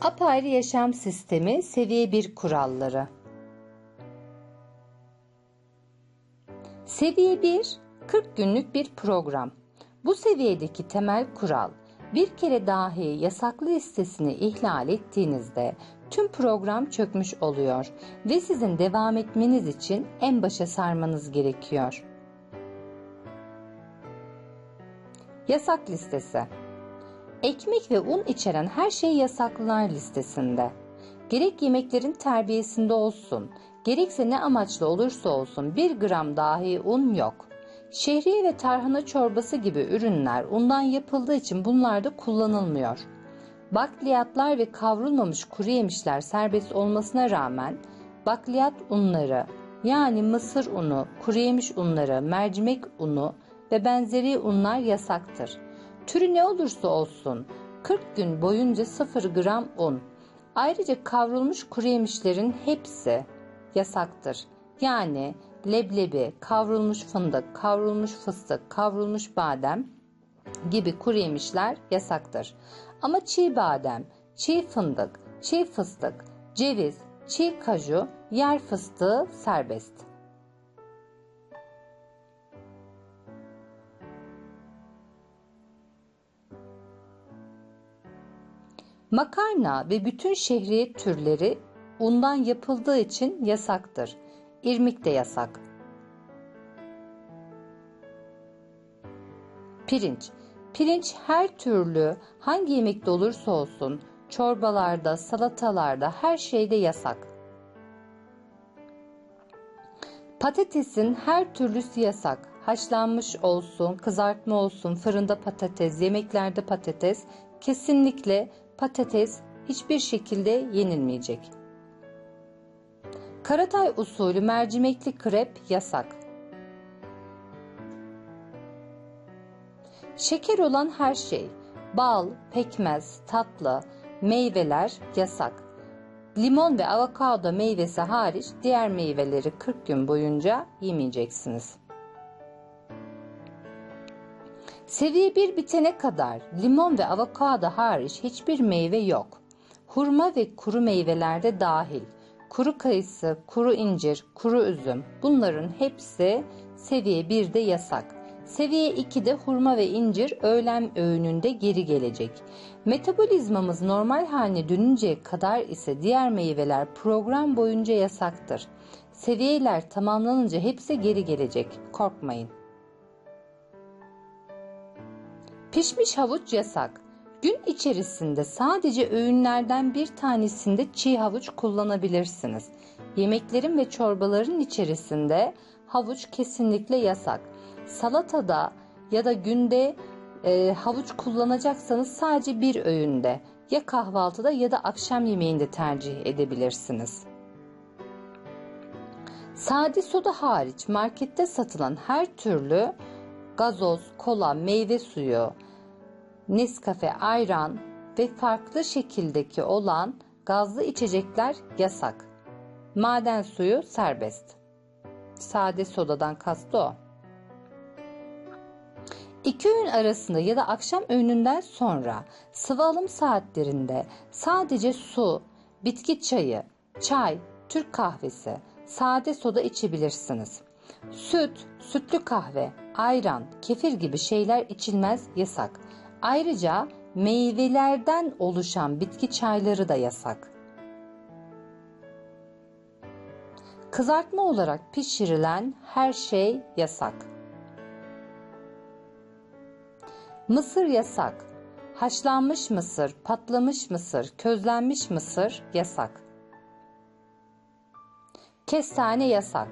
Apayrı yaşam sistemi seviye 1 kuralları. Seviye 1 40 günlük bir program. Bu seviyedeki temel kural bir kere dahi yasaklı listesini ihlal ettiğinizde tüm program çökmüş oluyor ve sizin devam etmeniz için en başa sarmanız gerekiyor. Yasak listesi Ekmek ve un içeren her şey yasaklılar listesinde. Gerek yemeklerin terbiyesinde olsun, gerekse ne amaçla olursa olsun bir gram dahi un yok. Şehriye ve tarhana çorbası gibi ürünler undan yapıldığı için bunlarda kullanılmıyor. Bakliyatlar ve kavrulmamış kuru yemişler serbest olmasına rağmen bakliyat unları yani mısır unu, kuru yemiş unları, mercimek unu ve benzeri unlar yasaktır. Türü ne olursa olsun 40 gün boyunca 0 gram un. Ayrıca kavrulmuş kuru yemişlerin hepsi yasaktır. Yani leblebi, kavrulmuş fındık, kavrulmuş fıstık, kavrulmuş badem gibi kuru yemişler yasaktır. Ama çiğ badem, çiğ fındık, çiğ fıstık, ceviz, çiğ kaju, yer fıstığı serbest. Makarna ve bütün şehriye türleri undan yapıldığı için yasaktır. İrmik de yasak. Pirinç. Pirinç her türlü hangi yemekte olursa olsun çorbalarda, salatalarda her şeyde yasak. Patatesin her türlüsü yasak. Haşlanmış olsun, kızartma olsun, fırında patates, yemeklerde patates kesinlikle patates hiçbir şekilde yenilmeyecek. Karatay usulü mercimekli krep yasak. Şeker olan her şey, bal, pekmez, tatlı, meyveler yasak. Limon ve avokado meyvesi hariç diğer meyveleri 40 gün boyunca yemeyeceksiniz. Seviye 1 bitene kadar limon ve avokado hariç hiçbir meyve yok. Hurma ve kuru meyvelerde dahil. Kuru kayısı, kuru incir, kuru üzüm bunların hepsi seviye 1'de yasak. Seviye 2'de hurma ve incir öğlen öğününde geri gelecek. Metabolizmamız normal haline dönünceye kadar ise diğer meyveler program boyunca yasaktır. Seviyeler tamamlanınca hepsi geri gelecek. Korkmayın. Pişmiş havuç yasak. Gün içerisinde sadece öğünlerden bir tanesinde çiğ havuç kullanabilirsiniz. Yemeklerin ve çorbaların içerisinde havuç kesinlikle yasak. Salatada ya da günde e, havuç kullanacaksanız sadece bir öğünde ya kahvaltıda ya da akşam yemeğinde tercih edebilirsiniz. Sade soda hariç markette satılan her türlü gazoz, kola, meyve suyu, Nescafe, ayran ve farklı şekildeki olan gazlı içecekler yasak. Maden suyu serbest. Sade sodadan kastı o. İki öğün arasında ya da akşam öğününden sonra sıvı alım saatlerinde sadece su, bitki çayı, çay, Türk kahvesi, sade soda içebilirsiniz. Süt, sütlü kahve, ayran, kefir gibi şeyler içilmez yasak. Ayrıca meyvelerden oluşan bitki çayları da yasak. Kızartma olarak pişirilen her şey yasak. Mısır yasak. Haşlanmış mısır, patlamış mısır, közlenmiş mısır yasak. Kestane yasak.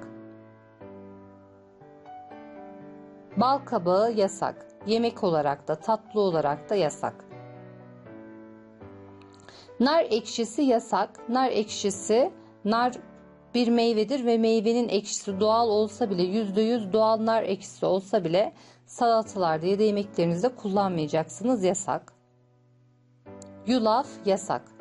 Bal kabağı yasak. Yemek olarak da tatlı olarak da yasak. Nar ekşisi yasak. Nar ekşisi nar bir meyvedir ve meyvenin ekşisi doğal olsa bile %100 doğal nar ekşisi olsa bile salatalarda ya da yemeklerinizde kullanmayacaksınız yasak. Yulaf yasak.